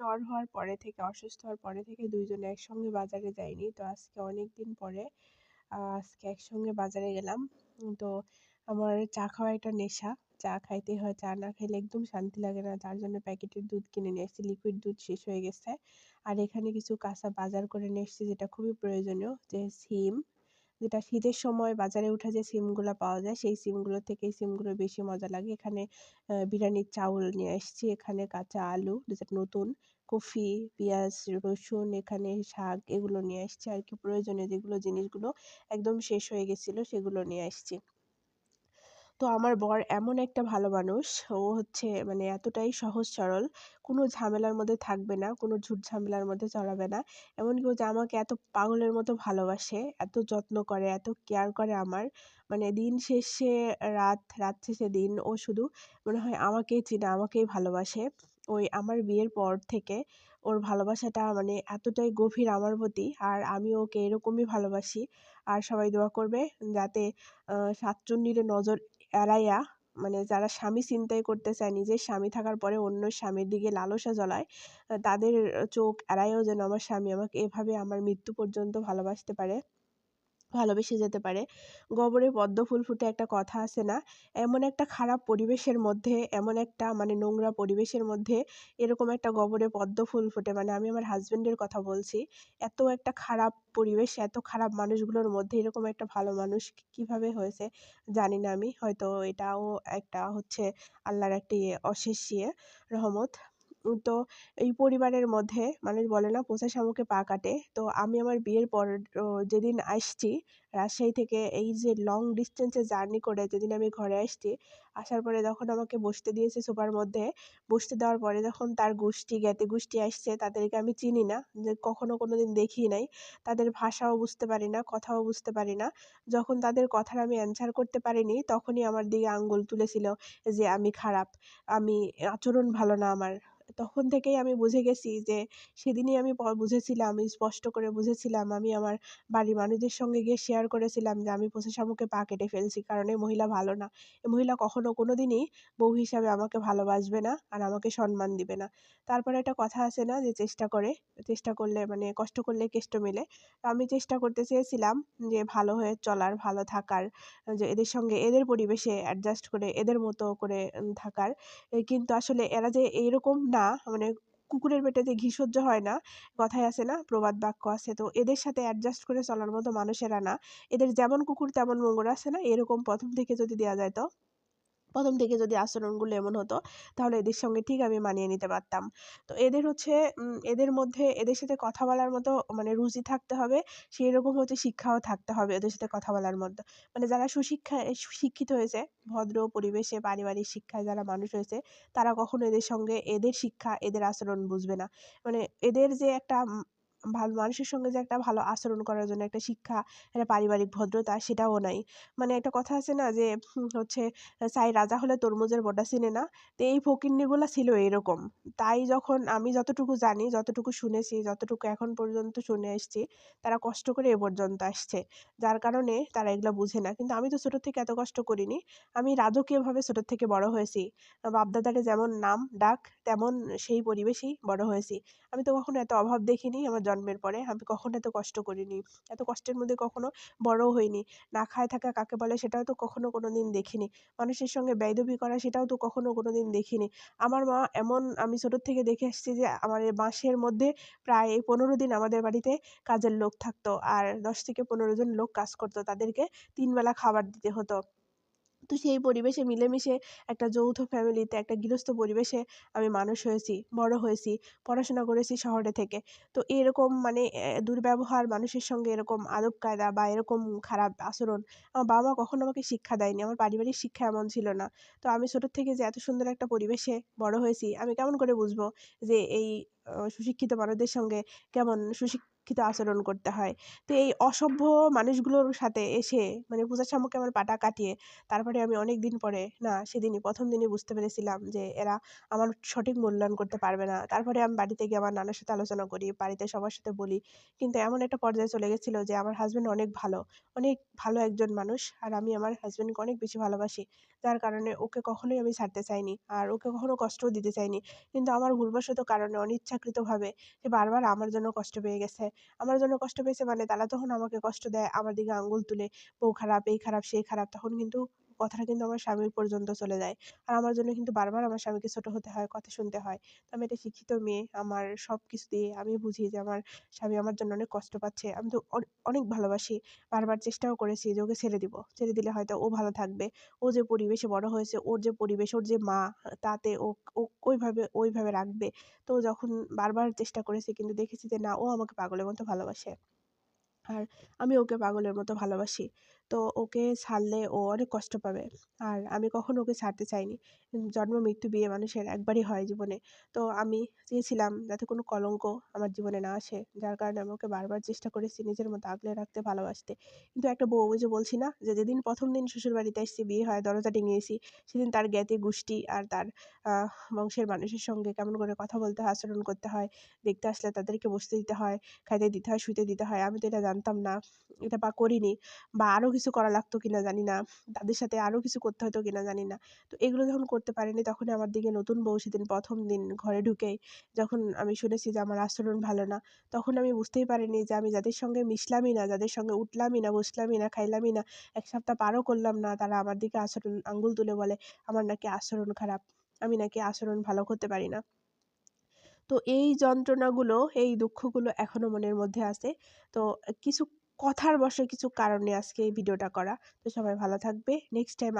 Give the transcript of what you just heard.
জ্বর হওয়ার পরে থেকে, অসুস্থ হওয়ার পরে থেকে দুইজনে একসঙ্গে বাজারে যাইনি। তো আজকে অনেক দিন পরে আজকে একসঙ্গে বাজারে গেলাম। তো আমার চা খাওয়া একটা নেশা। চা খাইতে হয়, চা না খেলে একদম শান্তি লাগে না। তার জন্য প্যাকেটের দুধ কিনে নিয়ে এসেছি লিকুইড দুধ শেষ হয়ে গেছে। আর এখানে কিছু কাঁচা বাজার করে নিয়ে এসেছি যেটা খুবই প্রয়োজনীয়, যে সিম। যেটা শীতের সময় বাজারে উঠা যে সিমগুলো পাওয়া যায়, সেই সিমগুলো থেকে সিমগুলো বেশি মজা লাগে। এখানে বিরিয়ানির চাউল নিয়ে এসেছি। এখানে কাঁচা আলু যেটা নতুন কফি, পেঁয়াজ, রসুন, এখানে শাক, এগুলো নিয়ে এসেছি। আর কি প্রয়োজনীয় যেগুলো জিনিসগুলো একদম শেষ হয়ে গেছিল সেগুলো নিয়ে এসেছি। তো আমার বর এমন একটা ভালো মানুষ। ও হচ্ছে মানে এতটাই সহজ সরল। কোনো ঝামেলার মধ্যে থাকবে না, কোনো ঝুট ঝামেলার মধ্যে চড়াবে না। এমনকি ও যে আমাকে এত পাগলের মতো ভালোবাসে, এত যত্ন করে, এত কেয়ার করে আমার মানে দিন শেষে রাত রাত শেষে দিন ও শুধু মনে হয় আমাকেই চিনে, আমাকেই ভালোবাসে। ওই আমার বিয়ের পর থেকে ওর ভালোবাসাটা মানে এতটাই গভীর আমার প্রতি আর আমি ওকে এরকমই ভালোবাসি। আর সবাই দোয়া করবে যাতে সাতচুন্নির নজর এড়াইয়া মানে যারা স্বামী চিন্তাই করতে চায়, নিজের স্বামী থাকার পরে অন্য স্বামীর দিকে লালসা জ্বলায়, তাদের চোখ এড়াইয়াও যেন আমার স্বামী আমাকে এভাবে আমার মৃত্যু পর্যন্ত ভালোবাসতে পারে। ভালোবেসে যেতে পারে। গোবরে পদ্ম ফুল ফুটে একটা কথা আছে না? এমন একটা খারাপ পরিবেশের মধ্যে, এমন একটা মানে নোংরা পরিবেশের মধ্যে এরকম একটা গোবরে পদ্ম ফুল ফুটে। মানে আমি আমার হাজব্যান্ডের কথা বলছি, এত একটা খারাপ পরিবেশ, এত খারাপ মানুষগুলোর মধ্যে এরকম একটা ভালো মানুষ কীভাবে হয়েছে জানি না আমি। হয়তো এটাও একটা হচ্ছে আল্লাহর একটি অশেষ ইয়ে রহমত। তো এই পরিবারের মধ্যে মানুষ বলে না, পোষা শামুকে পা কাটে। তো আমি আমার বিয়ের পর যেদিন আসছি রাজশাহী থেকে এই যে লং ডিস্টেন্সে জার্নি করে যেদিন আমি ঘরে আসছি, আসার পরে যখন আমাকে বসতে দিয়েছে সোফার মধ্যে, বসতে দেওয়ার পরে যখন তার গোষ্ঠী, জ্ঞাতি গোষ্ঠী আসছে, তাদেরকে আমি চিনি না, যে কখনো কোনো দিন দেখি নাই। তাদের ভাষাও বুঝতে পারি না, কথাও বুঝতে পারি না। যখন তাদের কথার আমি অ্যান্সার করতে পারিনি, তখনই আমার দিকে আঙ্গুল তুলেছিল যে, আমি খারাপ, আমি আচরণ ভালো না আমার। তখন থেকেই আমি বুঝে গেছি যে, সেদিনই আমি বুঝেছিলাম, আমি স্পষ্ট করে বুঝেছিলাম, আমি আমার বাড়ির মানুষদের সঙ্গে গিয়ে শেয়ার করেছিলাম যে, আমি পশু শামুকে পা কেটে ফেলছি কারণ এই মহিলা ভালো না। এই মহিলা কখনো কোনো দিনই বউ হিসাবে আমাকে ভালোবাসবে না আর আমাকে সম্মান দিবে না। তারপরে একটা কথা আছে না যে, চেষ্টা করে, চেষ্টা করলে মানে কষ্ট করলে কেষ্ট মেলে। তো আমি চেষ্টা করতে চেয়েছিলাম যে, ভালো হয়ে চলার, ভালো থাকার, যে, এদের সঙ্গে, এদের পরিবেশে অ্যাডজাস্ট করে, এদের মতো করে থাকার। কিন্তু আসলে এরা যে এইরকম না মানে কুকুরের পেটে ঘি সহ্য হয় না, কথায় আছে না, প্রবাদ বাক্য আছে। তো এদের সাথে অ্যাডজাস্ট করে চলার মতো মানুষেরা না। এদের যেমন কুকুর তেমন মঙ্গর আছে না? এরকম প্রথম থেকে যদি দেওয়া যায় তো? প্রথম থেকে যদি আচরণগুলো এমন হতো, তাহলে এদের সঙ্গে ঠিক আমি মানিয়ে নিতে পারতাম। তো এদের হচ্ছে এদের মধ্যে, এদের সাথে কথা বলার মতো মানে রুচি থাকতে হবে সেই রকম হচ্ছে শিক্ষাও থাকতে হবে এদের সাথে কথা বলার মধ্যে। মানে যারা সুশিক্ষায় শিক্ষিত হয়েছে, ভদ্র পরিবেশে, পারিবারিক শিক্ষায় যারা মানুষ হয়েছে, তারা কখনো এদের সঙ্গে, এদের শিক্ষা, এদের আচরণ বুঝবে না। মানে এদের যে একটা ভালো মানুষের সঙ্গে যে একটা ভালো আচরণ করার জন্য একটা শিক্ষা, একটা পারিবারিক ভদ্রতা সেটাও নাই। মানে একটা কথা আছে না যে হচ্ছে চাই রাজা হলে তরমুজের বটা চিনে না? তো এই ফকিন্নিগুলো ছিল এরকম। তাই যখন আমি যতটুকু জানি, যতটুকু শুনেছি, যতটুকু এখন পর্যন্ত শুনে এসছি, তারা কষ্ট করে এ পর্যন্ত আসছে। যার কারণে তারা এগুলো বুঝে না। কিন্তু আমি তো ছোটোর থেকে এত কষ্ট করিনি। আমি রাজকীয়ভাবে ছোটোর থেকে বড় হয়েছি। বাপদাদারে যেমন নাম, ডাক, তেমন সেই পরিবেশেই বড় হয়েছি। আমি তো কখনো এত অভাব দেখিনি। আমার জন্মের পরে, আমি কখনো এত কষ্ট করিনি। এত কষ্টের মধ্যে কখনো বড়ও হইনি। না খায় থাকা কাকে বলে সেটাও তো কখনো কোনো দিন দেখিনি। মানুষের সঙ্গে বেয়াদবি করা সেটাও তো কখনো কোনো দিন দেখিনি। আমার মা এমন, আমি ছোটোর থেকে দেখে আসছি যে, আমার মাসের মধ্যে প্রায় পনেরো দিন আমাদের বাড়িতে কাজের লোক থাকতো। আর দশ থেকে পনেরো জন লোক কাজ করতো। তাদেরকে তিনবেলা খাবার দিতে হতো। তো সেই পরিবেশে মিলেমিশে একটা যৌথ ফ্যামিলিতে একটা গৃহস্থ পরিবেশে আমি মানুষ হয়েছি, বড় হয়েছি, পড়াশোনা করেছি শহরে থেকে। তো এরকম মানে দুর্ব্যবহার মানুষের সঙ্গে এরকম আদব কায়দা বা এরকম খারাপ আচরণ আমার বাবা মা কখনো আমাকে শিক্ষা দেয়নি। আমার পারিবারিক শিক্ষা এমন ছিল না। তো আমি ছোটোর থেকে যে এত সুন্দর একটা পরিবেশে বড় হয়েছি, আমি কেমন করে বুঝব যে এই সুশিক্ষিত মানুষদের সঙ্গে কেমন সুশিক্ষিত অশিক্ষিত আচরণ করতে হয়। তো এই অসভ্য মানুষগুলোর সাথে এসে মানে পূজার সম্মুখে আমার পাটা কাটিয়ে তারপরে আমি অনেক দিন পরে, না, সেদিনই, প্রথম দিনই বুঝতে পেরেছিলাম যে এরা আমার সঠিক মূল্যায়ন করতে পারবে না। তারপরে আমি বাড়িতে গিয়ে আমার নানার সাথে আলোচনা করি, বাড়িতে সবার সাথে বলি। কিন্তু এমন একটা পর্যায়ে চলে গেছিল যে আমার হাজব্যান্ড অনেক ভালো অনেক ভালো একজন মানুষ আর আমি আমার হাজব্যান্ডকে অনেক বেশি ভালোবাসি। যার কারণে ওকে কখনোই আমি ছাড়তে চাইনি আর ওকে কখনো কষ্টও দিতে চাইনি। কিন্তু আমার ভুলবশত কারণে অনিচ্ছাকৃতভাবে সে বারবার আমার জন্য কষ্ট পেয়ে গেছে। আমার জন্য কষ্ট পেয়েছে মানে তারা তখন আমাকে কষ্ট দেয়, আমার দিকে আঙুল তুলে, বউ খারাপ, এই খারাপ, সেই খারাপ, তখন কিন্তু কথাটা কিন্তু আমার স্বামীর পর্যন্ত চলে যায়। আর আমার জন্য কিন্তু বারবার আমার স্বামীকে ছোটো হতে হয়, কথা শুনতে হয়। তো আমি একটা শিক্ষিত মেয়ে, আমার সব কিছু দিয়ে আমি বুঝি যে আমার স্বামী আমার জন্য অনেক কষ্ট পাচ্ছে। আমি তো অনেক ভালোবাসি। বারবার চেষ্টাও করেছি যে ওকে ছেড়ে দিব। ছেড়ে দিলে হয়তো ও ভালো থাকবে। ও যে পরিবেশে বড় হয়েছে, ওর যে পরিবেশ, ওর যে মা, তাতে ও ও ওইভাবে ওইভাবে রাখবে। তো যখন বারবার চেষ্টা করেছি কিন্তু দেখেছি যে না, ও আমাকে পাগলের মতো ভালোবাসে। আর আমি ওকে পাগলের মতো ভালোবাসি। তো ওকে ছাড়লে ও অনেক কষ্ট পাবে। আর আমি কখনও ওকে ছাড়তে চাইনি। জন্ম, মৃত্যু, বিয়ে মানুষের একবারই হয় জীবনে। তো আমি চেয়েছিলাম যাতে কোনো কলঙ্ক আমার জীবনে না আসে, যার কারণে আমি ওকে বারবার চেষ্টা করেছি নিজের মতো আগলে রাখতে, ভালোবাসতে। কিন্তু একটা বউ যে বলছি না, যে যেদিন প্রথম দিন শ্বশুরবাড়িতে এসেছি, বিয়ে হয়, দরজা ডিঙিয়েছি, সেদিন তার জ্ঞাতি, গোষ্ঠী আর তার বংশের মানুষের সঙ্গে কেমন করে কথা বলতে হয়, আচরণ করতে হয়, দেখতে আসলে তাদেরকে বসতে দিতে হয়, খাইতে দিতে হয়, শুইতে দিতে হয়, আমি তো এটা জানতাম না, এটা বা করিনি। বা আরও কিছু করা লাগতো কিনা জানি না। তাদের সাথে আরও কিছু করতে হতো কিনা জানি না। তো এগুলো যখন করতে পারিনি তখন আমার দিকে নতুন বউ সেদিন প্রথম দিন ঘরে ঢুকেই যখন আমি শুনেছি যে আমার আচরণ ভালো না, তখন আমি বুঝতেই পারিনি যে আমি যাদের সঙ্গে মিশলামই না, যাদের সঙ্গে উঠলামই না, বসলামই না, খাইলামই না, এক সপ্তাহ পারও করলাম না, তারা আমার দিকে আচরণ, আঙ্গুল তুলে বলে, আমার নাকি আচরণ খারাপ, আমি নাকি আচরণ ভালো করতে পারি না। তো এই যন্ত্রণাগুলো, এই দুঃখগুলো এখনও মনের মধ্যে আছে। তো কিছু কথার বশে কিছু কারণে আজকে এই ভিডিওটা করা। তো সবাই ভালো থাকবে। Next time